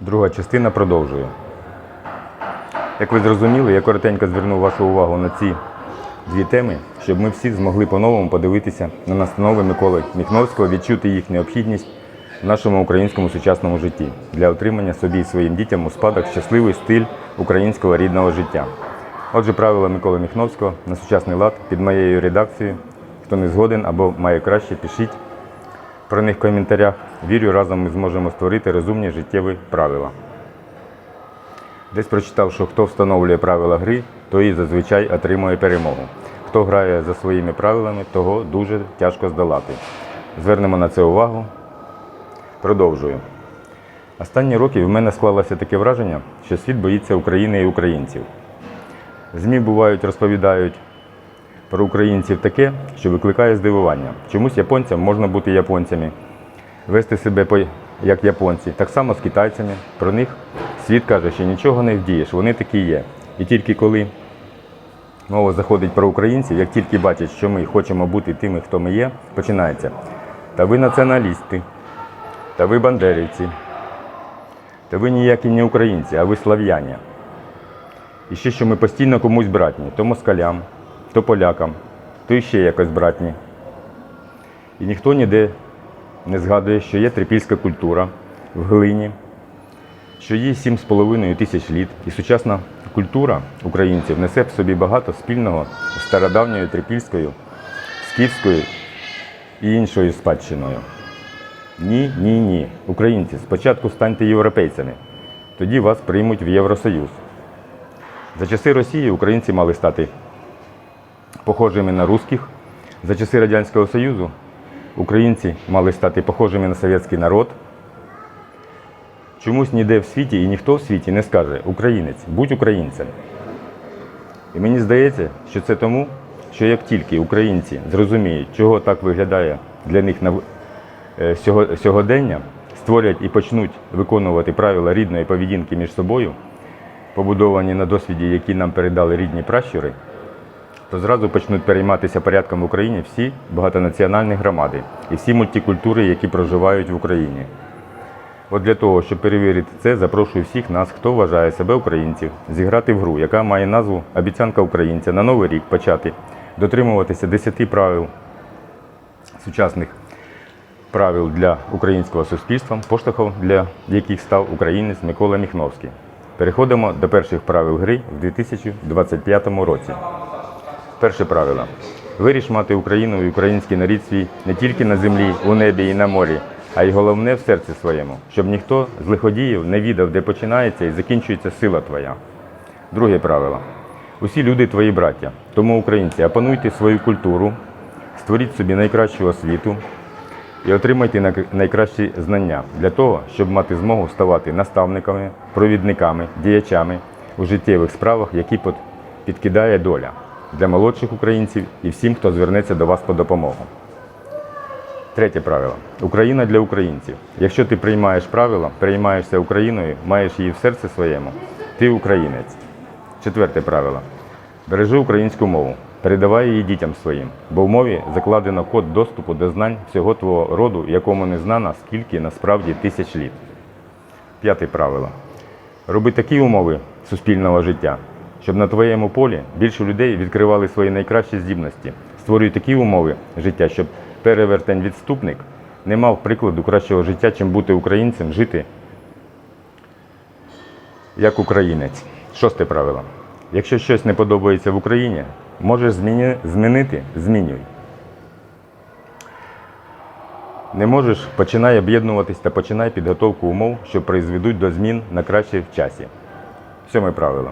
Друга частина продовжує. Як ви зрозуміли, я коротенько звернув вашу увагу на ці дві теми, щоб ми всі змогли по-новому подивитися на настанови Миколи Міхновського, відчути їх необхідність в нашому українському сучасному житті для отримання собі і своїм дітям у спадок щасливий стиль українського рідного життя. Отже, правила Миколи Міхновського на сучасний лад під моєю редакцією. Хто не згоден або має краще, пишіть про них в коментарях. Вірю, разом ми зможемо створити розумні життєві правила. Десь прочитав, що хто встановлює правила гри, той і зазвичай отримує перемогу. Хто грає за своїми правилами, того дуже тяжко здолати. Звернемо на це увагу. Продовжую. Останні роки в мене склалося таке враження, що світ боїться України і українців. ЗМІ бувають розповідають про українців таке, що викликає здивування. Чомусь японцям можна бути японцями, вести себе як японці. Так само з китайцями. Про них світ каже, що нічого не вдієш, вони такі є. І тільки коли мова заходить про українців, як тільки бачать, що ми хочемо бути тими, хто ми є, починається. Та ви націоналісти, та ви бандерівці, та ви ніякі не українці, а ви слав'яні. І ще що ми постійно комусь братні, то москалям, то полякам, то іще якось братні. І ніхто ніде не згадує, що є трипільська культура в глині, що їй 7,5 тисяч літ, і сучасна культура українців несе в собі багато спільного з стародавньою трипільською, скіфською і іншою спадщиною. Ні, ні, ні. Українці, спочатку станьте європейцями, тоді вас приймуть в Євросоюз. За часи Росії українці мали стати похожими на русських. За часи Радянського Союзу українці мали стати похожими на совєтський народ. Чомусь ніде в світі і ніхто в світі не скаже українець, будь українцем. І мені здається, що це тому, що як тільки українці зрозуміють, чого так виглядає для них на е, сьогодення, створять і почнуть виконувати правила рідної поведінки між собою, побудовані на досвіді, які нам передали рідні пращури, то зразу почнуть перейматися порядком в Україні всі багатонаціональні громади і всі мультикультури, які проживають в Україні. От для того, щоб перевірити це, запрошую всіх нас, хто вважає себе українців, зіграти в гру, яка має назву Обіцянка українця на новий рік почати дотримуватися 10 правил сучасних правил для українського суспільства, поштовхом для яких став українець Микола Міхновський. Переходимо до перших правил гри в 2025 році. Перше правило. Виріш мати Україну і український нарід свій не тільки на землі, у небі і на морі, а й головне в серці своєму, щоб ніхто з лиходіїв не відав, де починається і закінчується сила твоя. Друге правило. Усі люди твої браття. Тому, українці, опануйте свою культуру, створіть собі найкращу освіту і отримайте найкращі знання для того, щоб мати змогу ставати наставниками, провідниками, діячами у життєвих справах, які підкидає доля для молодших українців і всім, хто звернеться до вас по допомогу. Третє правило. Україна для українців. Якщо ти приймаєш правила, переймаєшся Україною, маєш її в серці своєму, ти українець. Четверте правило. Бережи українську мову, передавай її дітям своїм, бо в мові закладено код доступу до знань всього твого роду, якому не знано скільки насправді тисяч літ. П'яте правило. Роби такі умови суспільного життя, щоб на твоєму полі більше людей відкривали свої найкращі здібності. Створюй такі умови життя, щоб перевертень відступник не мав прикладу кращого життя, чим бути українцем, жити як українець. Шосте правило. Якщо щось не подобається в Україні, можеш зміни- змінити змінюй. Не можеш, починай об'єднуватись та починай підготовку умов, що призведуть до змін на краще в часі. Сьоме правило.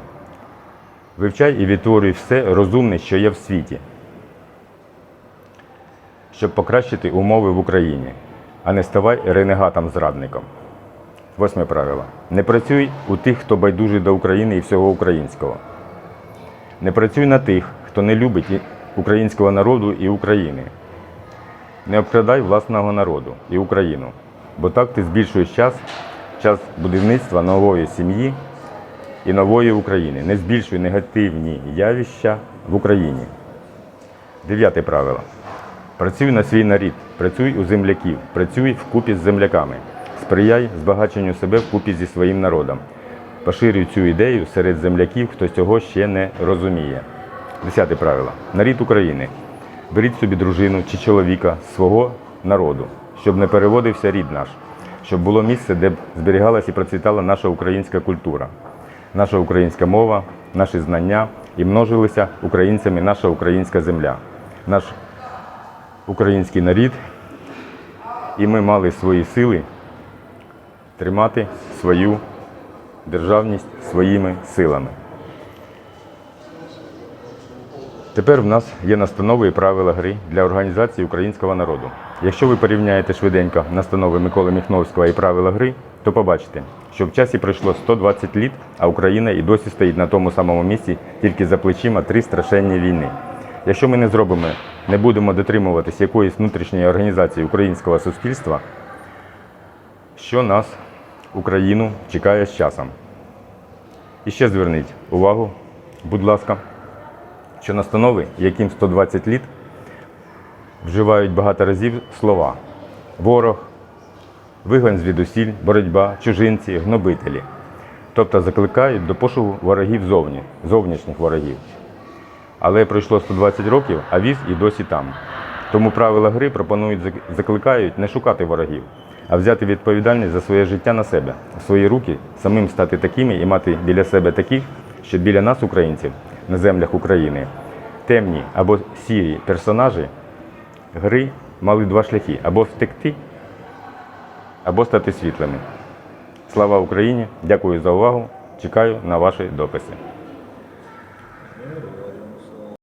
Вивчай і відтворюй все розумне, що є в світі, щоб покращити умови в Україні, а не ставай ренегатом-зрадником. Восьме правило. Не працюй у тих, хто байдужий до України і всього українського. Не працюй на тих, хто не любить українського народу і України. Не обкрадай власного народу і Україну, бо так ти збільшуєш час, час будівництва нової сім'ї і нової України. Не збільшуй негативні явища в Україні. Дев'яте правило. Працюй на свій нарід, працюй у земляків, працюй вкупі з земляками. сприяй збагаченню себе вкупі зі своїм народом. Поширюй цю ідею серед земляків, хто цього ще не розуміє. Десяте правило. Нарід України. Беріть собі дружину чи чоловіка свого народу, щоб не переводився рід наш, щоб було місце, де б зберігалась і процвітала наша українська культура, наша українська мова, наші знання і множилися українцями наша українська земля, наш український нарід, і ми мали свої сили тримати свою державність своїми силами. Тепер в нас є настанови і правила гри для організації українського народу. Якщо ви порівняєте швиденько настанови Миколи Міхновського і правила гри, то побачите, що в часі пройшло 120 літ, а Україна і досі стоїть на тому самому місці, тільки за плечима три страшенні війни. Якщо ми не зробимо, не будемо дотримуватись якоїсь внутрішньої організації українського суспільства, що нас, Україну, чекає з часом. І ще зверніть увагу, будь ласка, що настанови, яким 120 літ, вживають багато разів слова ворог, вигон звідусіль, боротьба, чужинці, гнобителі. Тобто закликають до пошуку ворогів зовні, зовнішніх ворогів. Але пройшло 120 років, а віз і досі там. Тому правила гри пропонують закликають не шукати ворогів, а взяти відповідальність за своє життя на себе, свої руки, самим стати такими і мати біля себе таких, що біля нас, українців, на землях України, темні або сірі персонажі гри мали два шляхи або втекти, або стати світлими. Слава Україні! Дякую за увагу! Чекаю на ваші дописи.